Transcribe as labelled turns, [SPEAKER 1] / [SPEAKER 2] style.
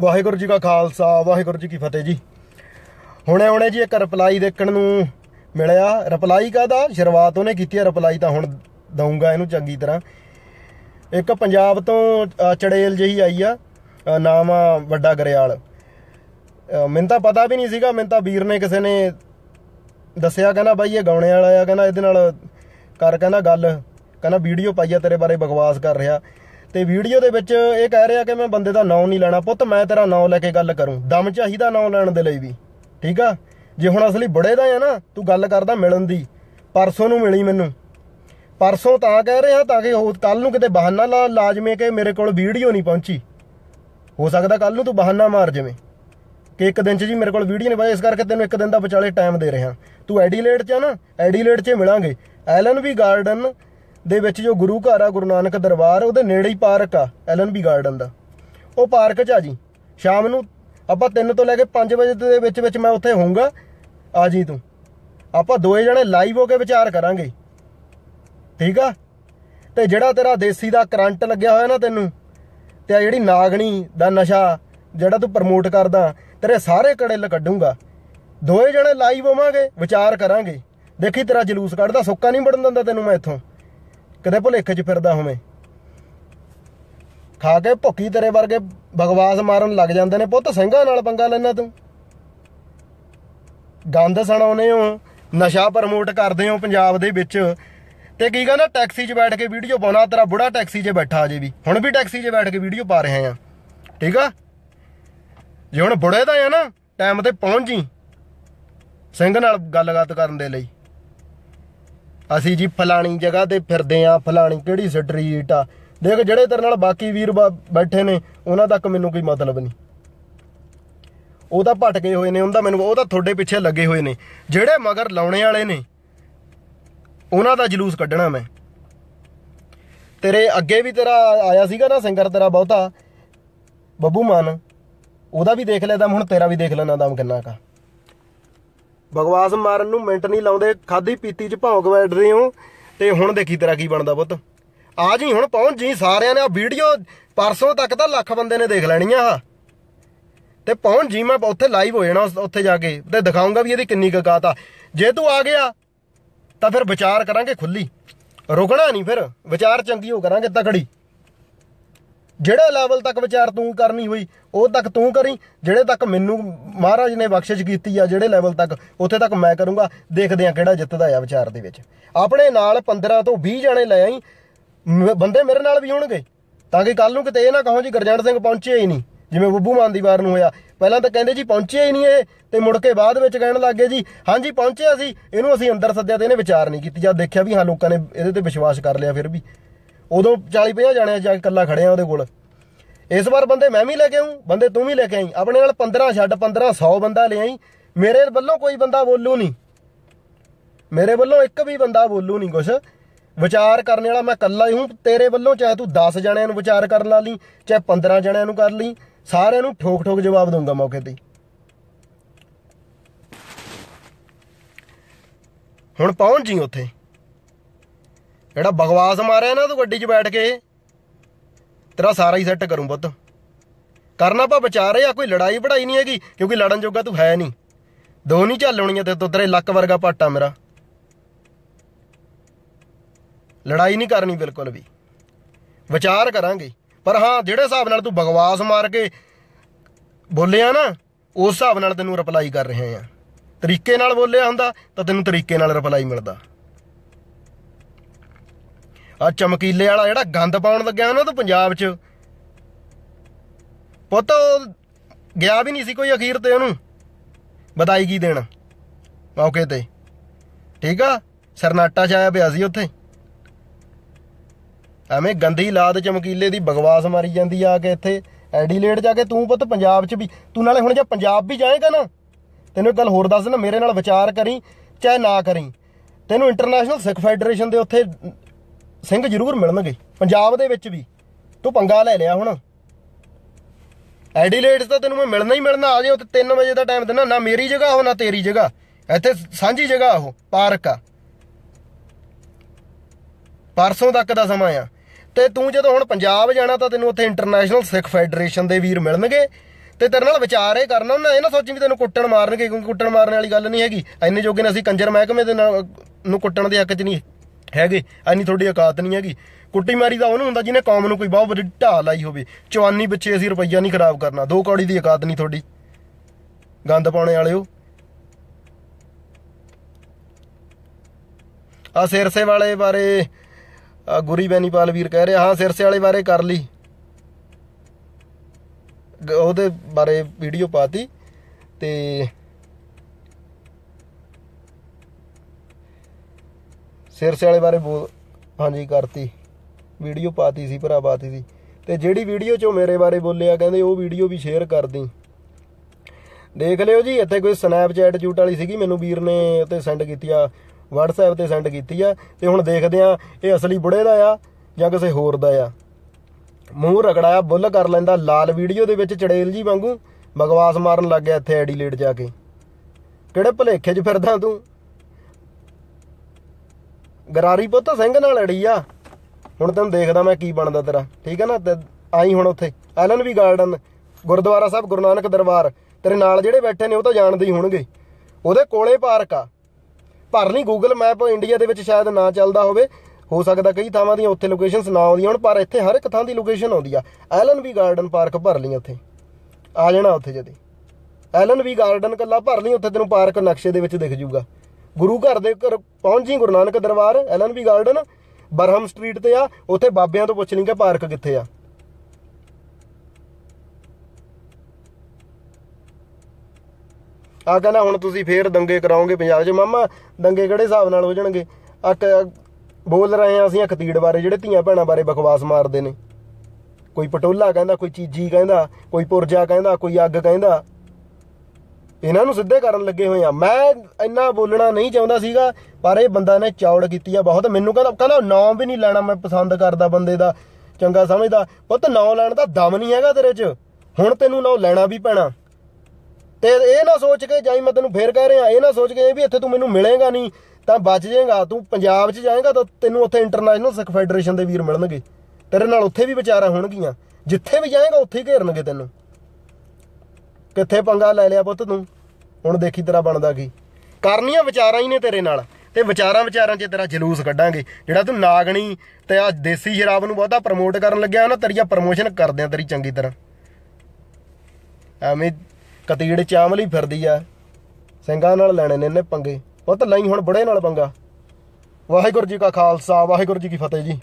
[SPEAKER 1] ਵਾਹਿਗੁਰੂ ਜੀ ਕਾ ਖਾਲਸਾ, ਵਾਹਿਗੁਰੂ ਜੀ ਕੀ ਫਤਿਹ ਜੀ। ਹੁਣੇ ਹੁਣੇ ਜੀ ਇੱਕ ਰਿਪਲਾਈ ਦੇਖਣ ਨੂੰ ਮਿਲਿਆ। ਰਿਪਲਾਈ ਕਾਦਾ ਸ਼ੁਰੂਆਤ ਉਹਨੇ ਕੀਤੀ ਹੈ ਰਿਪਲਾਈ ਤਾਂ ਹੁਣ ਦਊਂਗਾ ਇਹਨੂੰ ਚੰਗੀ ਤਰ੍ਹਾਂ। ਇੱਕ ਪੰਜਾਬ ਤੋਂ ਚੜੇਲ ਜਿਹੀ ਆਈ ਆ ਨਾਮ ਆ ਵੱਡਾ ਗਰੇਵਾਲ। ਮੈਨੂੰ ਤਾਂ ਪਤਾ ਵੀ ਨਹੀਂ ਸੀਗਾ, ਮੈਨੂੰ ਤਾਂ ਵੀਰ ਨੇ ਕਿਸੇ ਨੇ ਦੱਸਿਆ, ਕਹਿੰਦਾ ਬਾਈ ਇਹ ਗਾਉਣੇ ਵਾਲਾ ਆ, ਕਹਿੰਦਾ ਇਹਦੇ ਨਾਲ ਕਰ, ਕਹਿੰਦਾ ਗੱਲ। ਕਹਿੰਦਾ ਵੀਡੀਓ ਪਾਈ ਤੇਰੇ ਬਾਰੇ, ਬਕਵਾਸ ਕਰ ਰਿਹਾ। ਤੇ ਵੀਡੀਓ ਦੇ ਵਿੱਚ ਇਹ ਕਹਿ ਰਿਹਾ ਕਿ ਮੈਂ ਬੰਦੇ ਦਾ ਨਾਂ ਨਹੀਂ ਲੈਣਾ। ਪੁੱਤ, ਮੈਂ ਤੇਰਾ ਨਾਂ ਲੈ ਕੇ ਗੱਲ ਕਰੂੰ। ਦਮ ਚਾਹੀਦਾ ਨਾਂ ਲੈਣ ਦੇ ਲਈ ਵੀ। ਠੀਕ ਆ? ਜੇ ਹੁਣ ਅਸਲੀ ਬੜੇ ਦਾ ਆ ਨਾ, ਤੂੰ ਗੱਲ ਕਰਦਾ ਮਿਲਣ ਦੀ। ਪਰਸੋਂ ਨੂੰ ਮਿਲੀ ਮੈਨੂੰ। ਪਰਸੋਂ ਤਾਂ ਕਹਿ ਰਿਹਾ ਤਾਂ ਕਿ ਉਹ ਕੱਲ ਨੂੰ ਕਿਤੇ ਬਹਾਨਾ ਲਾ ਲਾਜ਼ਮੀ ਕਿ ਮੇਰੇ ਕੋਲ ਵੀਡੀਓ ਨਹੀਂ ਪਹੁੰਚੀ। ਹੋ ਸਕਦਾ ਕੱਲ ਨੂੰ ਤੂੰ ਬਹਾਨਾ ਮਾਰ ਜਾਵੇਂ। ਕਿ ਇੱਕ ਦਿਨ 'ਚ ਜੀ ਮੇਰੇ ਕੋਲ ਵੀਡੀਓ ਨਹੀਂ ਪਾਈ ਇਸ ਕਰਕੇ ਤੈਨੂੰ ਇੱਕ ਦਿਨ ਦਾ ਵਿਚਾਲੇ ਟਾਈਮ ਦੇ ਰਿਹਾ। ਤੂੰ ਐਡੀਲੇਡ 'ਚ ਆ ਨਾ ਐਡੀਲੇਡ 'ਚ ਮਿਲਾਂਗੇ। ਐਲਨ ਵੀ ਗਾਰਡਨ ਦੇ ਵਿੱਚ ਜੋ ਗੁਰੂ ਘਰ ਆ, ਗੁਰੂ ਨਾਨਕ ਦਰਬਾਰ, ਉਹਦੇ ਨੇੜੇ ਹੀ ਪਾਰਕ ਆ ਐਲਨ ਵੀ ਗਾਰਡਨ ਦਾ। ਉਹ ਪਾਰਕ 'ਚ ਆ ਜੀ। ਸ਼ਾਮ ਨੂੰ ਆਪਾਂ 3 ਤੋਂ ਲੈ ਕੇ 5 ਵਜੇ ਦੇ ਵਿੱਚ ਵਿੱਚ ਮੈਂ ਉੱਥੇ ਹੋਊਂਗਾ। ਆ ਜੀ ਤੂੰ। ਆਪਾਂ ਦੋਏ ਜਣੇ ਲਾਈਵ ਹੋ ਕੇ ਵਿਚਾਰ ਕਰਾਂਗੇ। ਠੀਕ ਆ? ਤੇ ਜਿਹੜਾ ਤੇਰਾ ਦੇਸੀ ਦਾ ਕਰੰਟ ਲੱਗਿਆ ਹੋਇਆ ਨਾ ਤੈਨੂੰ, ਤੇ ਆ ਜਿਹੜੀ ਨਾਗਣੀ ਦਾ ਨਸ਼ਾ ਜਿਹੜਾ ਤੂੰ ਪ੍ਰਮੋਟ ਕਰਦਾ, ਤੇਰੇ ਸਾਰੇ ਕੜੇ ਕੱਢੂੰਗਾ। ਦੋਏ ਜਣੇ ਲਾਈਵ ਹੋਵਾਂਗੇ, ਵਿਚਾਰ ਕਰਾਂਗੇ। ਦੇਖੀ ਤੇਰਾ ਜਲੂਸ ਕੱਢਦਾ, ਸੁੱਕਾ ਨਹੀਂ ਵੜਨ ਦਿੰਦਾ ਤੈਨੂੰ ਮੈਂ ਇੱਥੋਂ। ਕਦੇ ਭੁਲੇਖੇ 'ਚ ਫਿਰਦਾ ਹੋਵੇਂ। ਖਾ ਕੇ ਭੁੱਕੀ ਤੇਰੇ ਵਰਗੇ ਬਗਵਾਸ ਮਾਰਨ ਲੱਗ ਜਾਂਦੇ ਨੇ। ਪੁੱਤ ਸਿੰਘਾਂ ਨਾਲ ਪੰਗਾ ਲੈਣਾ ਤੂੰ। ਗੰਦ ਸੁਣਾਉਨੇ ਹੋ, ਨਸ਼ਾ ਪ੍ਰਮੋਟ ਕਰਦੇ ਹੋ ਪੰਜਾਬ ਦੇ ਵਿੱਚ। ਤੇ ਕੀ ਕਹਿੰਦਾ, ਟੈਕਸੀ 'ਚ ਬੈਠ ਕੇ ਵੀਡੀਓ ਪਾਉਣਾ, ਤੇਰਾ ਬੁੜਾ ਟੈਕਸੀ 'ਚ ਬੈਠਾ ਅਜੇ ਵੀ। ਹੁਣ ਵੀ ਟੈਕਸੀ 'ਚ ਬੈਠ ਕੇ ਵੀਡੀਓ ਪਾ ਰਹੇ ਆ ਠੀਕ ਆ? ਜੇ ਹੁਣ ਬੁੜੇ ਦਾ ਆ ਨਾ, ਟਾਈਮ ਤੇ ਪਹੁੰਚ ਜੀ। ਸਿੰਘ ਨਾਲ ਗੱਲਬਾਤ ਕਰਨ ਦੇ ਲਈ। ਅਸੀਂ ਜੀ ਫਲਾਣੀ ਜਗ੍ਹਾ ਤੇ ਫਿਰਦੇ ਆ, ਫਲਾਣੀ ਕਿਹੜੀ ਸਟਰੀਟ ਆ। ਦੇਖ ਜਿਹੜੇ ਤੇਰੇ ਨਾਲ ਬਾਕੀ ਵੀਰ ਬ- ਬੈਠੇ ਨੇ, ਉਹਨਾਂ ਤੱਕ ਮੈਨੂੰ ਕੋਈ ਮਤਲਬ ਨਹੀਂ। ਉਹ ਤਾਂ ਭਟਕੇ ਹੋਏ ਨੇ, ਉਹਦਾ ਮੈਨੂੰ, ਉਹ ਤਾਂ ਤੁਹਾਡੇ ਪਿੱਛੇ ਲੱਗੇ ਹੋਏ ਨੇ। ਜਿਹੜੇ ਮਗਰ ਲਾਉਣੇ ਵਾਲੇ ਨੇ, ਉਹਨਾਂ ਦਾ ਜਲੂਸ ਕੱਢਣਾ ਮੈਂ। ਤੇਰੇ ਅੱਗੇ ਵੀ ਤੇਰਾ ਆਇਆ ਸੀਗਾ ਨਾ ਸਿੰਗਰ ਤੇਰਾ ਬਹੁਤਾ, ਬੱਬੂ ਮਾਨ, ਉਹਦਾ ਵੀ ਦੇਖ ਲੈਦਾ ਹੁਣ ਤੇਰਾ ਵੀ ਦੇਖ ਲੈਣਾ ਦਮ ਕਿੰਨਾ ਕਾ ਬਕਵਾਸ ਮਾਰਨ ਨੂੰ ਮਿੰਟ ਨਹੀਂ ਲਾਉਂਦੇ ਖਾਦੀ ਪੀਤੀ ਚ ਭੌਂਕ ਬੈਠ ਰਹੇ ਹੋ। ਤੇ ਹੁਣ ਦੇਖੀ ਤੇਰਾ ਕੀ ਬਣਦਾ ਪੁੱਤ। ਆ ਜੀ ਹੁਣ ਪਹੁੰਚ ਜੀ ਸਾਰਿਆਂ ਨੇ ਆ ਵੀਡੀਓ ਪਰਸੋਂ ਤੱਕ ਤਾਂ ਲੱਖ ਬੰਦੇ ਨੇ ਦੇਖ ਲੈਣੀ ਆ ਤੇ ਪਹੁੰਚ ਜੀ ਮੈਂ, ਉੱਥੇ ਲਾਈਵ ਹੋ ਜਾਣਾ ਉੱਥੇ ਜਾ ਕੇ, ਤੇ ਦਿਖਾਉਂਗਾ ਵੀ ਇਹਦੀ ਕਿੰਨੀ ਕਕਾਤ ਆ। ਜੇ ਤੂੰ ਆ ਗਿਆ, ਤਾਂ ਫਿਰ ਵਿਚਾਰ ਕਰਾਂਗੇ ਖੁੱਲੀ। ਰੁਕਣਾ ਨਹੀਂ ਫਿਰ, ਵਿਚਾਰ ਚੰਗੀ ਹੋ ਕਰਾਂਗੇ ਤਕੜੀ। ਜਿਹੜੇ ਲੈਵਲ ਤੱਕ ਵਿਚਾਰ ਤੂੰ ਕਰਨੀ ਹੋਈ, ਉਹ ਤੱਕ ਤੂੰ ਕਰੀ, ਜਿਹੜੇ ਤੱਕ ਮੈਨੂੰ ਮਹਾਰਾਜ ਨੇ ਬਖਸ਼ਿਸ਼ ਕੀਤੀ ਆ ਜਿਹੜੇ ਲੈਵਲ ਤੱਕ, ਉੱਥੇ ਤੱਕ ਮੈਂ ਕਰੂੰਗਾ। ਦੇਖਦੇ ਆ ਕਿਹੜਾ ਜਿੱਤਦਾ ਆ ਵਿਚਾਰ ਦੇ ਵਿੱਚ। ਆਪਣੇ ਨਾਲ 15 ਤੋਂ 20 ਜਣੇ ਲੈ ਆਈ। ਮ- ਬੰਦੇ ਮੇਰੇ ਨਾਲ ਵੀ ਹੋਣਗੇ। ਤਾਂ ਕਿ ਕੱਲ ਨੂੰ ਕਿਤੇ ਇਹ ਨਾ ਕਹੋ ਜੀ ਗਰਜੰਟ ਸਿੰਘ ਪਹੁੰਚਿਆ ਹੀ ਨਹੀਂ। ਜਿਵੇਂ ਬੱਬੂ ਮਾਨ ਦੀ ਵਾਰ ਨੂੰ ਹੋਇਆ। ਪਹਿਲਾਂ ਤਾਂ ਕਹਿੰਦੇ ਜੀ ਪਹੁੰਚਿਆ ਹੀ ਨਹੀਂ ਇਹ, ਤੇ ਮੁੜ ਕੇ ਬਾਅਦ ਵਿੱਚ ਕਹਿਣ ਲੱਗੇ ਜੀ ਹਾਂਜੀ ਪਹੁੰਚਿਆ ਸੀ। ਇਹਨੂੰ ਅਸੀਂ ਅੰਦਰ ਸੱਦਿਆ ਤੇ ਇਹਨੇ ਵਿਚਾਰ ਨਹੀਂ ਕੀਤੀ। ਜਦ ਦੇਖਿਆ ਵੀ ਹਾਂ, ਲੋਕਾਂ ਨੇ ਇਹਦੇ ਤੇ ਵਿਸ਼ਵਾਸ ਕਰ ਲਿਆ ਫਿਰ ਵੀ। ਉਦੋਂ 40 50 ਜਾਣੇ ਜਾ ਇਕੱਲਾ ਖੜੇ ਆ ਉਹਦੇ ਕੋਲ। ਇਸ ਵਾਰ ਬੰਦੇ ਮੈਂ ਵੀ ਲੈ ਕੇ ਆਉਂ ਬੰਦੇ ਤੂੰ ਵੀ ਲੈ ਕੇ ਆਈ। ਆਪਣੇ ਨਾਲ 15 ਛੱਡ 15 100 ਬੰਦਾ ਲੈ ਆਈ। ਮੇਰੇ ਵੱਲੋਂ ਕੋਈ ਬੰਦਾ ਬੋਲੂ ਨਹੀਂ ਮੇਰੇ ਵੱਲੋਂ ਇੱਕ ਵੀ ਬੰਦਾ ਬੋਲੂ ਨਹੀਂ ਕੁਛ। ਵਿਚਾਰ ਕਰਨ ਵਾਲਾ ਮੈਂ ਇਕੱਲਾ ਹੀ ਹੂੰ। ਤੇਰੇ ਵੱਲੋਂ ਚਾਹੇ ਤੂੰ 10 ਜਣਿਆਂ ਨੂੰ ਵਿਚਾਰ ਕਰਨ ਲਾ ਲਈ, ਚਾਹੇ 15 ਜਣਿਆਂ ਨੂੰ ਕਰ ਲਈ, ਸਾਰਿਆਂ ਨੂੰ ਠੋਕ ਠੋਕ ਜਵਾਬ ਦਊਂਗਾ ਮੌਕੇ ਤੇ। ਹੁਣ ਪਹੁੰਚ ਜੀ ਉੱਥੇ। ਜਿਹੜਾ ਬਗਵਾਸ ਮਾਰਿਆ ਨਾ ਤੂੰ ਗੱਡੀ 'ਚ ਬੈਠ ਕੇ, ਤੇਰਾ ਸਾਰਾ ਹੀ ਸੈੱਟ ਕਰੂੰ ਬੁੱਧ ਕਰਨਾ ਆਪਾਂ ਵਿਚਾਰੇ ਆ, ਕੋਈ ਲੜਾਈ ਪੜਾਈ ਨਹੀਂ ਹੈਗੀ, ਕਿਉਂਕਿ ਲੜਨ ਜੋਗਾ ਤੂੰ ਹੈ ਨਹੀਂ। ਦੋ ਨਹੀਂ ਝੱਲਣੀਆਂ ਤੇ, ਤੇਰੇ ਲੱਕ ਵਰਗਾ ਪਾਟਾ ਮੇਰਾ। ਲੜਾਈ ਨਹੀਂ ਕਰਨੀ ਬਿਲਕੁਲ ਵੀ। ਵਿਚਾਰ ਕਰਾਂਗੇ। ਪਰ ਹਾਂ, ਜਿਹੜੇ ਹਿਸਾਬ ਨਾਲ ਤੂੰ ਬਗਵਾਸ ਮਾਰ ਕੇ ਬੋਲਿਆ ਨਾ, ਉਸ ਹਿਸਾਬ ਨਾਲ ਤੈਨੂੰ ਰਿਪਲਾਈ ਕਰ ਰਹੇ ਆ ਤਰੀਕੇ ਨਾਲ ਬੋਲਿਆ ਹੁੰਦਾ, ਤਾਂ ਤੈਨੂੰ ਤਰੀਕੇ ਨਾਲ ਰਿਪਲਾਈ ਮਿਲਦਾ। ਆ ਚਮਕੀਲੇ ਵਾਲਾ ਜਿਹੜਾ ਗੰਦ ਪਾਉਣ ਲੱਗਿਆ ਨਾ ਤੂੰ ਪੰਜਾਬ 'ਚ। ਪੁੱਤ ਗਿਆ ਵੀ ਨਹੀਂ ਸੀ ਕੋਈ ਅਖੀਰ ਤੇ ਉਹਨੂੰ। ਵਧਾਈ ਕੀ ਦੇਣ ਮੌਕੇ ਤੇ। ਠੀਕ ਆ, ਸਰਨਾਟਾ 'ਚ ਆਇਆ ਪਿਆ ਸੀ ਉੱਥੇ। ਐਵੇਂ ਗੰਦੀ ਲਾਦ ਚਮਕੀਲੇ ਦੀ ਬਗਵਾਸ ਮਾਰੀ ਜਾਂਦੀ ਆ ਕੇ ਇੱਥੇ। ਐਡੀਲੇਡ ਜਾ ਕੇ ਤੂੰ ਪੁੱਤ ਪੰਜਾਬ 'ਚ ਵੀ, ਤੂੰ ਨਾਲੇ ਹੁਣ ਜੇ ਪੰਜਾਬ ਵੀ ਜਾਏਗਾ ਨਾ, ਤੈਨੂੰ ਇੱਕ ਗੱਲ ਹੋਰ ਦੱਸ ਨਾ ਮੇਰੇ ਨਾਲ ਵਿਚਾਰ ਕਰੀ, ਚਾਹੇ ਨਾ ਕਰੀ। ਤੈਨੂੰ ਇੰਟਰਨੈਸ਼ਨਲ ਸਿੱਖ ਫੈਡਰੇਸ਼ਨ ਦੇ ਉੱਥੇ ਸਿੰਘ ਜ਼ਰੂਰ ਮਿਲਣਗੇ, ਪੰਜਾਬ ਦੇ ਵਿੱਚ ਵੀ। ਤੂੰ ਪੰਗਾ ਲੈ ਲਿਆ ਹੁਣ। ਐਡੀਲੇਡ ਤਾਂ ਤੈਨੂੰ ਮੈਂ ਮਿਲਣਾ ਹੀ ਮਿਲਣਾ, ਆ ਜੇ ਉੱਥੇ 3 ਵਜੇ ਦਾ ਟਾਈਮ ਦੇਣਾ ਨਾ ਮੇਰੀ ਜਗ੍ਹਾ ਉਹ ਨਾ ਤੇਰੀ ਜਗ੍ਹਾ। ਇੱਥੇ ਸਾਂਝੀ ਜਗ੍ਹਾ ਉਹ, ਪਾਰਕ ਆ। ਪਰਸੋਂ ਤੱਕ ਦਾ ਸਮਾਂ ਆ। ਤੇ ਤੂੰ ਜਦੋਂ ਹੁਣ ਪੰਜਾਬ ਜਾਣਾ ਤਾਂ ਤੈਨੂੰ ਉੱਥੇ ਇੰਟਰਨੈਸ਼ਨਲ ਸਿੱਖ ਫੈਡਰੇਸ਼ਨ ਦੇ ਵੀਰ ਮਿਲਣਗੇ। ਤੇ ਤੇਰੇ ਨਾਲ ਵਿਚਾਰ ਇਹ ਕਰਨਾ ਉਹਨਾਂ ਇਹ ਨਾ ਸੋਚੀ ਵੀ ਤੈਨੂੰ ਕੁੱਟਣ ਮਾਰਨਗੇ, ਕਿਉਂਕਿ ਕੁੱਟਣ ਮਾਰਨ ਵਾਲੀ ਗੱਲ ਨਹੀਂ ਹੈਗੀ। ਐਨੇ ਜੋਗੇ ਨੇ ਅਸੀਂ ਕੰਜਰ ਮਹਿਕਮੇ ਦੇ ਨਾਲ, ਨੂੰ ਕੁੱਟਣ ਦੇ ਹੱਕ 'ਚ ਨਹੀਂ ਹੈਗੇ, ਐਨੀ ਤੁਹਾਡੀ ਔਕਾਤ ਨਹੀਂ ਹੈਗੀ। ਕੁੱਟੀ ਮਾਰੀ ਦਾ ਉਹਨੂੰ ਹੁੰਦਾ ਜਿਹਨੇ ਕੌਮ ਨੂੰ ਕੋਈ ਬਹੁਤ ਵੱਡੀ ਢਾਹ ਲਾਈ ਹੋਵੇ। ਚਵਾਨੀ ਪਿੱਛੇ ਅਸੀਂ ਰੁਪਈਆ ਨਹੀਂ ਖਰਾਬ ਕਰਨਾ। ਦੋ ਕੌੜੀ ਦੀ ਔਕਾਤ ਨਹੀਂ ਤੁਹਾਡੀ। ਗੰਦ ਪਾਉਣੇ ਵਾਲਿਓ। ਆ ਸਿਰਸੇ ਵਾਲੇ ਬਾਰੇ ਗੁਰੀ ਬੈਨੀਪਾਲ ਵੀਰ ਕਹਿ ਰਿਹਾ, ਹਾਂ, ਸਿਰਸੇ ਵਾਲੇ ਬਾਰੇ ਕਰ ਲਈ। ਉਹਦੇ ਬਾਰੇ ਵੀਡੀਓ ਪਾਤੀ ਤੇ ਸਿਰਸੇ ਵਾਲੇ ਬਾਰੇ ਬੋਲ ਹਾਂਜੀ, ਕਰਤੀ। ਵੀਡੀਓ ਪਾਤੀ ਸੀ, ਭਰਾ ਪਾਤੀ ਸੀ। ਤੇ ਜਿਹੜੀ ਵੀਡੀਓ ਚੋਂ ਮੇਰੇ ਬਾਰੇ ਬੋਲਿਆ, ਕਹਿੰਦੇ ਉਹ ਵੀਡੀਓ ਵੀ ਸ਼ੇਅਰ ਕਰ ਦੀ ਦੇਖ ਲਿਓ ਜੀ, ਇੱਥੇ ਕੋਈ ਸਨੈਪਚੈਟ ਜੂਟ ਵਾਲੀ ਸੀਗੀ, ਮੈਨੂੰ ਵੀਰ ਨੇ ਉੱਤੇ ਸੈਂਡ ਕੀਤੀ ਆ, WhatsApp ਤੇ ਸੈਂਡ ਕੀਤੀ ਆ। ਤੇ ਹੁਣ ਦੇਖਦੇ ਆ, ਇਹ ਅਸਲੀ ਬੁੜੇ ਦਾ ਆ ਜਾਂ ਕਿਸੇ ਹੋਰ ਦਾ ਆ। ਮੂੰਹ ਰਗੜਾਇਆ ਬੁੱਲ ਕਰ ਲੈਂਦਾ, ਲਾਲ ਵੀਡੀਓ ਦੇ ਵਿੱਚ ਚੜੇਲ ਜੀ ਵਾਂਗੂ ਬਗਵਾਸ ਮਾਰਨ ਲੱਗ ਗਿਆ ਇੱਥੇ ਐਡੀਲੇਟ ਜਾ ਕੇ। ਕਿਹੜੇ ਭਲੇਖੇ 'ਚ ਫਿਰਦਾ ਤੂੰ? ਗਰਾਰੀ ਪੁੱਤ, ਸਿੰਘ ਨਾਲ ਅੜੀ ਆ। ਹੁਣ ਤੈਨੂੰ ਦੇਖਦਾ ਮੈਂ ਕੀ ਬਣਦਾ ਤੇਰਾ। ਠੀਕ ਹੈ ਨਾ? ਤੇ ਆਈ ਹੁਣ ਉੱਥੇ। Allenby garden, Gurdwara Sahib, Guru Nanak Darbar. ਤੇਰੇ ਨਾਲ ਜਿਹੜੇ ਬੈਠੇ ਨੇ, ਉਹ ਤਾਂ ਜਾਣਦੇ ਹੀ ਹੋਣਗੇ। ਉਹਦੇ ਕੋਲੇ ਪਾਰਕ ਆ। ਭਰ ਲਈ ਗੂਗਲ ਮੈਪ ਇੰਡੀਆ ਦੇ ਵਿੱਚ ਸ਼ਾਇਦ ਨਾ ਚੱਲਦਾ ਹੋਵੇ। ਹੋ ਸਕਦਾ ਕਈ ਥਾਵਾਂ ਦੀਆਂ ਉੱਥੇ ਲੋਕੇਸ਼ਨਸ ਨਾ ਆਉਂਦੀਆਂ ਹੁਣ, ਪਰ ਇੱਥੇ ਹਰ ਇੱਕ ਥਾਂ ਦੀ ਲੋਕੇਸ਼ਨ ਆਉਂਦੀ ਆ। ਐਲਨ ਵੀ ਗਾਰਡਨ ਪਾਰਕ ਭਰ ਲਈ ਉੱਥੇ। ਆ ਜਾਣਾ ਉੱਥੇ ਜਦੀ। ਐਲਨ ਵੀ ਗਾਰਡਨ ਕੱਲਾ ਭਰ ਲਈ, ਉੱਥੇ ਤੈਨੂੰ ਪਾਰਕ ਨਕਸ਼ੇ ਦੇ ਵਿੱਚ ਦਿਖ ਜਾਊਗਾ ਗੁਰੂ ਘਰ ਦੇ ਘਰ ਪਹੁੰਚ ਜੀ Guru Nanak Darbar Allenby garden, ਬਰਹਮ street ਤੇ ਆ। ਉੱਥੇ ਬਾਬਿਆਂ ਤੋਂ ਪੁੱਛ ਲਈ ਪਾਰਕ ਕਿੱਥੇ ਆ। ਆ ਕਹਿੰਦਾ, ਹੁਣ ਤੁਸੀਂ ਫੇਰ ਦੰਗੇ ਕਰਾਓਗੇ ਪੰਜਾਬ 'ਚ? ਮਾਮਾ, ਦੰਗੇ ਕਿਹੜੇ ਹਿਸਾਬ ਨਾਲ ਹੋ ਜਾਣਗੇ? ਆ ਬੋਲ ਰਹੇ ਆ ਅਸੀਂ ਖਤੀੜ ਬਾਰੇ, ਜਿਹੜੇ ਧੀਆਂ ਭੈਣਾਂ ਬਾਰੇ ਬਕਵਾਸ ਮਾਰਦੇ ਨੇ। ਕੋਈ ਪਟੋਲਾ ਕਹਿੰਦਾ, ਕੋਈ ਚੀਜੀ ਕਹਿੰਦਾ, ਕੋਈ ਪੁਰਜਾ ਕਹਿੰਦਾ, ਕੋਈ ਅੱਗ ਕਹਿੰਦਾ। ਇਹਨਾਂ ਨੂੰ ਸਿੱਧੇ ਕਰਨ ਲੱਗੇ ਹੋਏ ਆ। ਮੈਂ ਇੰਨਾ ਬੋਲਣਾ ਨਹੀਂ ਚਾਹੁੰਦਾ ਸੀਗਾ, ਪਰ ਇਹ ਬੰਦਾ ਨੇ ਚੌੜ ਕੀਤੀ ਆ ਬਹੁਤ। ਮੈਨੂੰ ਕਹਿੰਦਾ ਕਹਿੰਦਾ ਨਾਂ ਵੀ ਨਹੀਂ ਲੈਣਾ ਮੈਂ ਪਸੰਦ ਕਰਦਾ ਬੰਦੇ ਦਾ, ਚੰਗਾ ਸਮਝਦਾ। ਪੁੱਤ ਨਾਂ ਲੈਣ ਦਾ ਦਮ ਨਹੀਂ ਹੈਗਾ ਤੇਰੇ 'ਚ। ਹੁਣ ਤੈਨੂੰ ਨਾਂ ਲੈਣਾ ਵੀ ਪੈਣਾ। ਤੇ ਇਹ ਨਾ ਸੋਚ ਕੇ ਜਾਈ ਮੈਂ ਤੈਨੂੰ ਫੇਰ ਕਹਿ ਰਿਹਾ, ਇਹ ਨਾ ਸੋਚ ਕੇ ਵੀ ਇੱਥੇ ਤੂੰ ਮੈਨੂੰ ਮਿਲੇਗਾ ਨਹੀਂ, ਤਾਂ ਬਚ ਜਾਏਗਾ। ਤੂੰ ਪੰਜਾਬ 'ਚ ਜਾਏਗਾ ਤਾਂ ਤੈਨੂੰ ਉੱਥੇ ਇੰਟਰਨੈਸ਼ਨਲ ਸਿੱਖ ਫੈਡਰੇਸ਼ਨ ਦੇ ਵੀਰ ਮਿਲਣਗੇ। ਤੇਰੇ ਨਾਲ ਉੱਥੇ ਵੀ ਵਿਚਾਰਾਂ ਹੋਣਗੀਆਂ। ਜਿੱਥੇ ਵੀ ਜਾਏਗਾ ਉੱਥੇ ਹੀ ਘੇਰਨਗੇ ਤੈਨੂੰ। ਕਿੱਥੇ ਪੰਗਾ ਲੈ ਲਿਆ ਪੁੱਤ ਤੂੰ? ਹੁਣ ਦੇਖੀ ਤੇਰਾ ਬਣਦਾ ਕੀ। ਕਰਨੀਆਂ ਵਿਚਾਰਾਂ ਹੀ ਨੇ ਤੇਰੇ ਨਾਲ। ਤੇ ਵਿਚਾਰਾਂ ਵਿਚਾਰਾਂ 'ਚ ਤੇਰਾ ਜਲੂਸ ਕੱਢਾਂਗੇ। ਜਿਹੜਾ ਤੂੰ ਨਾਗਣੀ ਤੇ ਆ ਦੇਸੀ ਸ਼ਰਾਬ ਨੂੰ ਬਹੁਤਾ ਪ੍ਰਮੋਟ ਕਰਨ ਲੱਗਿਆ ਨਾ ਤੇਰੀਆਂ ਪ੍ਰਮੋਸ਼ਨ ਕਰਦੇ ਆ ਤੇਰੀ ਚੰਗੀ ਤਰ੍ਹਾਂ। ਐਵੇਂ ਕਤੀੜ ਚਾਮਲੀ ਫਿਰਦੀ ਆ। ਸਿੰਘਾਂ ਨਾਲ ਲੈਣੇ ਨੇ ਇਹਨੇ ਪੰਗੇ। ਪੁੱਤ ਲਈ ਹੁਣ ਬੁੜੇ ਨਾਲ ਪੰਗਾ। ਵਾਹਿਗੁਰੂ ਜੀ ਕਾ ਖਾਲਸਾ, ਵਾਹਿਗੁਰੂ ਜੀ ਕੀ ਫਤਿਹ ਜੀ।